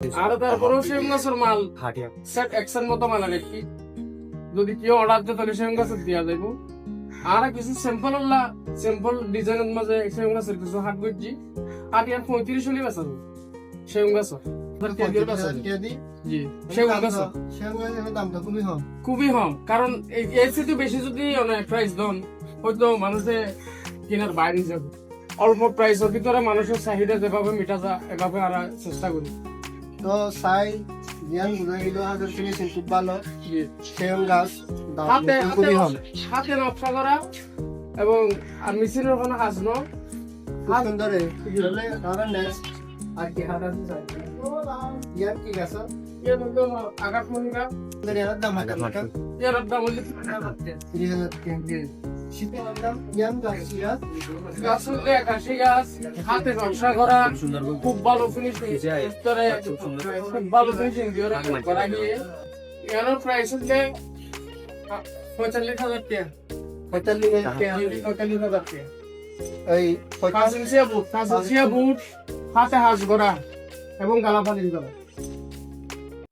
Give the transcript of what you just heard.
আর তারপরেও সেগুন গাছের মাল। সেট একশন মতো মাল আর কি যদি কেউ অর্ডার দেয় তাহলে সেগুন গাছের দিয়া যাইব আর কিছু স্যাম্পল স্যাম্পল ডিজাইনের মাঝে গাছের কিছু হাট আর ইয়ার পঁয়ত্রিশ হলে বেচা যাব। গাছ খুবই কম। কারণ এই এর চেয়ে বেশি যদি অনেক প্রাইস দন হয়তো মানুষে কেনার বাইরে যাবে। অল্প প্রাইসের ভিতরে মানুষের চাহিদা যেভাবে মিটা যা এভাবে আমরা চেষ্টা করি। তো চাই জ্ঞান বুঝাই গেল হাজার ফিনিশিং খুব ভালো সেগুন গাছ হাতে হাতে নকশা করা এবং আর মেশিনের কোনো কাজ ন? খুব সুন্দরে তাহলে তাহলে নেক্সট আর কি হাত আছে ইয়ার কি গাছ আঘাত দাম হাজার টাকা? দাম তিরিশ হাজার হাতে নকশা করা খুব ভালো ফিনিশিং খুব ভালো ফিনিশিং দিয়ে করা গিয়ে। এর প্রাইস হচ্ছে পঁয়তাল্লিশ হাজার টাকা। পঁয়তাল্লিশ হাজার টাকা। পঁয়তাল্লিশ এই বুট বুট হাতে হাঁস গড়া এবং গালাপালিশ গড়া